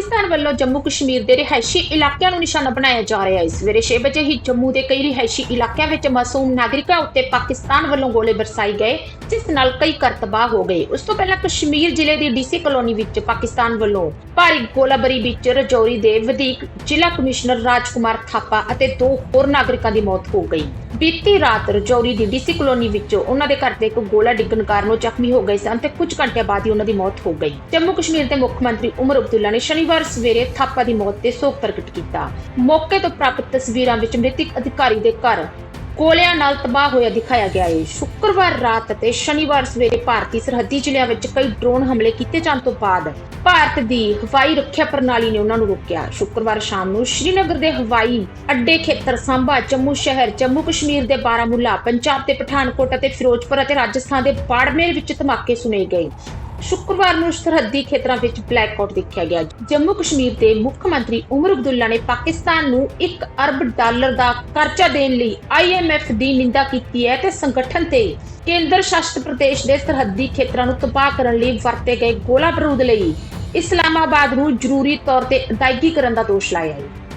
ਪਾਕਿਸਤਾਨ ਵੱਲੋਂ ਜੰਮੂ ਕਸ਼ਮੀਰ ਦੇ ਰਿਹਾਇਸ਼ੀ ਇਲਾਕਿਆਂ ਨੂੰ ਨਿਸ਼ਾਨਾ ਬਣਾਇਆ ਜਾ ਰਿਹਾ ਹੈ। ਸਵੇਰੇ 6 ਵਜੇ ਹੀ ਜੰਮੂ ਦੇ ਕਈ ਰਿਹਾਇਸ਼ੀ ਇਲਾਕਿਆਂ ਵਿੱਚ ਮਾਸੂਮ ਨਾਗਰਿਕਾਂ ਉੱਤੇ ਪਾਕਿਸਤਾਨ ਵੱਲੋਂ ਗੋਲੇ ਬਰਸਾਏ ਗਏ। ਜਿਸ ਨਾਲ ਕਈ ਘਰ ਤਬਾਹ ਹੋ ਗਏ। ਉਸ ਤੋਂ ਪਹਿਲਾਂ ਕਸ਼ਮੀਰ ਜ਼ਿਲ੍ਹੇ ਦੀ ਡੀਸੀ ਕਲੋਨੀ ਵਿੱਚ ਪਾਕਿਸਤਾਨ ਵੱਲੋਂ ਭਾਰੀ ਗੋਲਾਬਾਰੀ ਵਿੱਚ ਰਜੌਰੀ ਦੇ ਵਧੀਕ ਜ਼ਿਲ੍ਹਾ ਕਮਿਸ਼ਨਰ ਰਾਜਕੁਮਾਰ ਥਾਪਾ ਅਤੇ ਦੋ ਹੋਰ ਨਾਗਰਿਕਾਂ ਦੀ ਮੌਤ ਹੋ ਗਈ। ਬੀਤੀ ਰਾਤ ਰਜੌਰੀ ਦੀ ਡੀਸੀ ਕਲੋਨੀ ਵਿੱਚ ਉਹਨਾਂ ਦੇ ਘਰ ਤੇ ਇੱਕ ਗੋਲਾ ਡਿੱਗਣ ਕਾਰਨ ਉਹ ਜ਼ਖਮੀ ਹੋ ਗਏ ਸਨ ਤੇ ਕੁਝ ਘੰਟੇ ਬਾਅਦ ਹੀ ਉਹਨਾਂ ਦੀ ਮੌਤ ਹੋ ਗਈ। ਜੰਮੂ ਕਸ਼ਮੀਰ ਦੇ ਮੁੱਖ ਮੰਤਰੀ ਉਮਰ ਅਬਦੁੱਲਾ ਨੇ ਸ਼ਨੀਵਾਰ ਸਵੇਰੇ ਥਾਪਾ ਦੀ ਮੌਤ ਤੇ ਸੋਗ ਪ੍ਰਗਟ ਕੀਤਾ। ਮੌਕੇ ਤੋਂ ਪ੍ਰਾਪਤ ਤਸਵੀਰਾਂ ਵਿੱਚ ਮ੍ਰਿਤਕ ਅਧਿਕਾਰੀ ਦੇ ਘਰ ਗੋਲਿਆਂ ਨਾਲ ਤਬਾਹ ਹੋਇਆ ਦਿਖਾਇਆ ਗਿਆ ਹੈ। ਸ਼ੁੱਕਰਵਾਰ ਰਾਤ ਅਤੇ ਸ਼ਨੀਵਾਰ ਸਵੇਰੇ ਭਾਰਤੀ ਸਰਹੱਦੀ ਜ਼ਿਲ੍ਹਿਆਂ ਵਿੱਚ ਕਈ ਡਰੋਨ ਹਮਲੇ ਕੀਤੇ ਜਾਣ ਤੋਂ ਬਾਅਦ ਭਾਰਤ ਦੀ ਹਵਾਈ ਰੱਖਿਆ ਪ੍ਰਣਾਲੀ ਨੇ ਉਹਨਾਂ ਨੂੰ ਰੋਕਿਆ। ਸ਼ੁੱਕਰਵਾਰ ਸ਼ਾਮ ਨੂੰ ਸ਼੍ਰੀਨਗਰ ਦੇ ਹਵਾਈ ਅੱਡੇ ਖੇਤਰ ਸਾਂਭਾ, ਜੰਮੂ ਸ਼ਹਿਰ, ਜੰਮੂ ਕਸ਼ਮੀਰ ਦੇ ਬਾਰਾਮੂਲਾ, ਪੰਜਾਬ ਦੇ ਪਠਾਨਕੋਟ ਅਤੇ ਫਿਰੋਜ਼ਪੁਰ ਅਤੇ ਰਾਜਸਥਾਨ ਦੇ ਬਾੜਮੇਰ ਵਿੱਚ ਧਮਾਕੇ ਸੁਣੇ ਗਏ। ਸ਼ੁੱਕਰਵਾਰ ਨੂੰ ਸਰਹੱਦੀ ਖੇਤਰਾਂ ਵਿੱਚ ਬਲੈਕਆਊਟ ਦੇਖਿਆ ਗਿਆ। ਜੰਮੂ ਕਸ਼ਮੀਰ ਦੇ ਮੁੱਖ ਮੰਤਰੀ ਉਮਰ ਅਬਦੁੱਲਾ ਨੇ ਪਾਕਿਸਤਾਨ ਨੂੰ 1 ਅਰਬ ਡਾਲਰ ਦਾ ਕਰਜ਼ਾ ਦੇਣ ਲਈ IMF ਦੀ ਨਿੰਦਾ ਕੀਤੀ ਹੈ ਤੇ ਸੰਗਠਨ ਤੇ ਕੇਂਦਰ ਸ਼ਾਸਿਤ ਪ੍ਰਦੇਸ਼ ਦੇ ਸਰਹੱਦੀ ਖੇਤਰਾਂ ਨੂੰ ਤਬਾਹ ਕਰਨ ਲਈ ਵਰਤੇ ਗਏ ਗੋਲਾ ਬਾਰੂਦ ਲਈ। ਇਸਲਾਮਾਬਾਦ ਨੂੰ ਜ਼ਰੂਰੀ ਤੌਰ ਤੇ ਅਦਾਇਗੀ ਕਰਨ ਦਾ ਦੋਸ਼ ਲਾਇਆ ਹੈ।